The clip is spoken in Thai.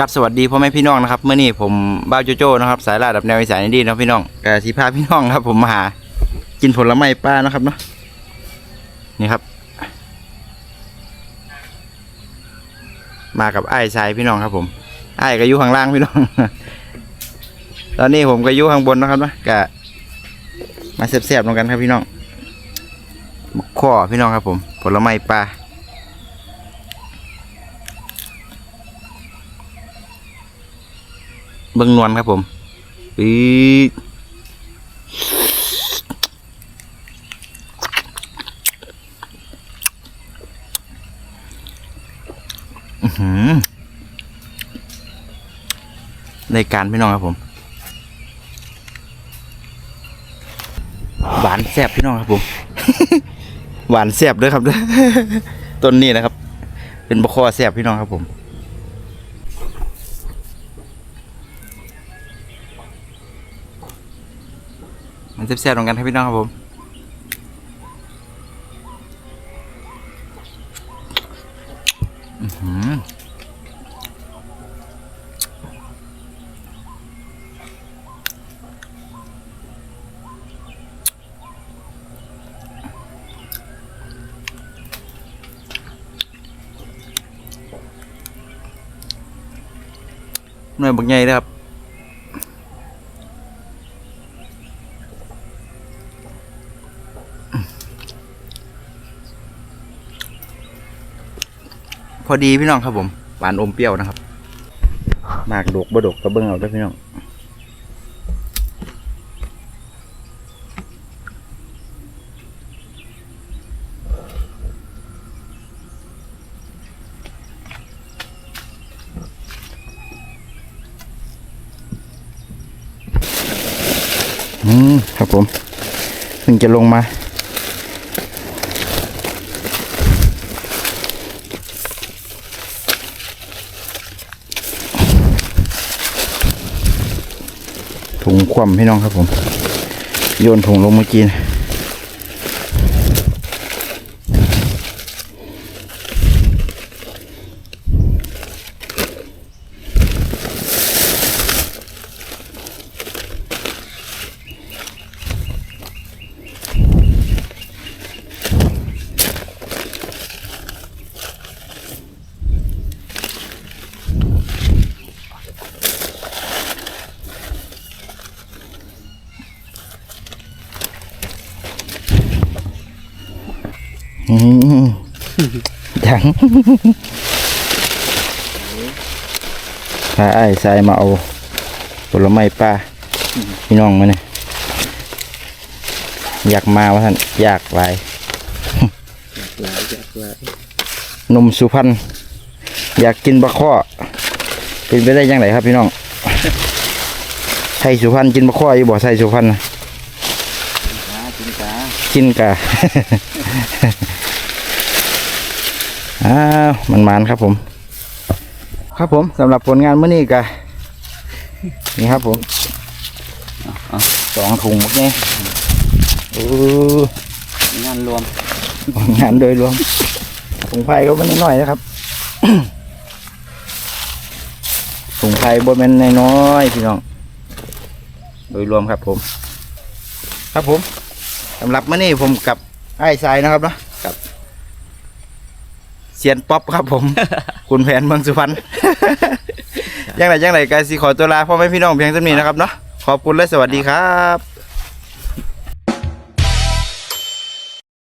กับสวัสดีพ่อแม่พี่น้องนะครับเมื่อนี้ผมบ้าวโจโจ้นะครับ สายลาดับแนวอีสานอินดี้เนะพี่น้องกะสีพาพี่น้องครับ ผมมาหา กินผลไม้ป้านะครับเนาะนี่ครับ มากับไอ้ชายพี่น้องครับ ผมไอ้ก็อยู่ข้างล่างพี่น้อง ตอนนี้ผมก็อยู่ข้างบนนะครับเนาะกะมาเสียบๆลงกันครับพี่น้องข้อพี่น้องครับ ผม ผลไม้ปลา เบิ้งนวลครับผมปีอือหือในการพี่น้องครับผม หวานแซ่บพี่น้องครับผม หวานแซ่บด้วยครับด้วยต้นนี้นะครับ เป็นบะคอแซ่บพี่น้องครับผม มันแซ่บๆตรงกันครับพี่น้องครับผมอืมหน่วยบักใหญ่เลยครับ อดีพี่น้องครับผม หวานอมเปรี้ยวนะครับ มากดกบดกกระเบื้องเอาด้วยพี่น้องอืมครับผมเพิ่งจะลงมา ความพี่น้องครับผม โยนถุงลงเมื่อกี้นะ ยังพาไอ้ทรายมาเอาผลไม้ป้าพี่น้องมาเนี่ยอยากมาว่าท่านอยากหลายหลายจากหลายนมสุพรรณอยากกินบะข้อเป็นไปได้ยังไงครับพี่น้องไทยสุพรรณกินบะข้ออยู่บ่อไทยสุพรรณนะ กินกะอ้าวมันมันครับผม ครับผมสำหรับผลงานเมื่อนี้กะนี่ครับผมสองถุงหมดเนี่โอ้งานรวมงานโดยรวมถุงไฟก็ไม่น้อยนะครับถุงไฟบนเป็นน้อยๆพี่น้อง โดยรวมครับผม ครับผม สำหรับมื่อนี้ผมกับไอ้ทรายนะครับเนาะกับเซียนป๊อปครับผม คุณแผนเมืองสุพรรณยังไงยังไงกายสีขอตัวลาพ่อแม่พี่น้องเพียงเท่านี้นะครับเนาะขอบคุณและสวัสดีครับ